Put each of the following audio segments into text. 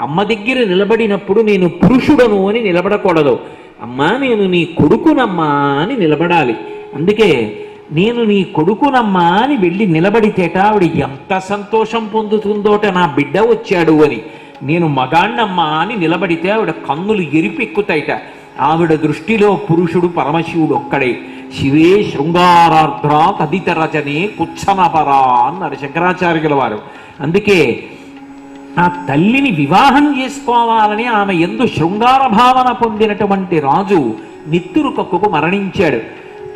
అమ్మ దగ్గర నిలబడినప్పుడు నేను పురుషుడను అని నిలబడకూడదు. అమ్మా నేను నీ కొడుకునమ్మా అని నిలబడాలి. అందుకే నేను నీ కొడుకునమ్మా అని వెళ్ళి నిలబడితేట ఆవిడ ఎంత సంతోషం పొందుతుందోట నా బిడ్డ వచ్చాడు అని. నేను మగాణ్ణమ్మా అని నిలబడితే ఆవిడ కన్నులు ఎరిపెక్కుతాయిట. ఆవిడ దృష్టిలో పురుషుడు పరమశివుడు ఒక్కడే. శివే శృంగారార్ధ్ర తదితరచనే కుచ్చనపరా అన్నారు శంకరాచార్యుల వారు. అందుకే ఆ తల్లిని వివాహం చేసుకోవాలని ఆమె ఎందు శృంగార భావన పొందినటువంటి రాజు నిత్తురు కక్కుకు మరణించాడు.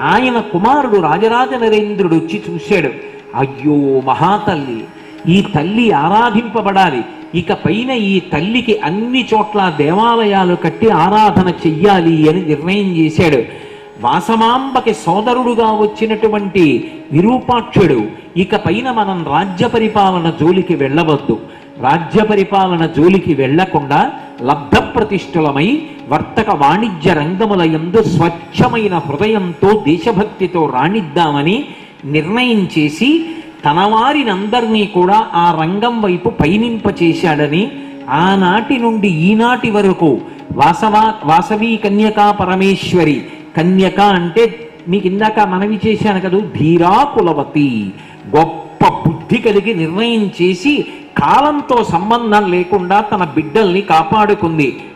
ఆయన కుమారుడు రాజరాజ నరేంద్రుడు వచ్చి చూశాడు. అయ్యో మహాతల్లి ఈ తల్లి ఆరాధింపబడాలి. ఇక పైన ఈ తల్లికి అన్ని చోట్ల దేవాలయాలు కట్టి ఆరాధన చెయ్యాలి అని నిర్ణయం చేశాడు. వాసమాంబకి సోదరుడుగా వచ్చినటువంటి విరూపాక్షుడు ఇక పైన మనం రాజ్య పరిపాలన జోలికి వెళ్ళవద్దు. రాజ్య పరిపాలన జోలికి వెళ్ళకుండా లబ్ధప్రతిష్ఠులమై వర్తక వాణిజ్య రంగముల ఎందు స్వచ్ఛమైన హృదయంతో దేశభక్తితో రాణిద్దామని నిర్ణయం చేసి తన వారినందరినీ కూడా ఆ రంగం వైపు పయనింపచేశాడని ఆనాటి నుండి ఈనాటి వరకు వాసవా వాసవి కన్యకా పరమేశ్వరి. కన్యక అంటే మీకు ఇందాక మనవి చేశాను కదా ధీరా కులవతి గొప్ప బుద్ధి కలిగి నిర్ణయం చేసి కాలంతో సంబంధం లేకుండా తన బిడ్డల్ని కాపాడుకుంది.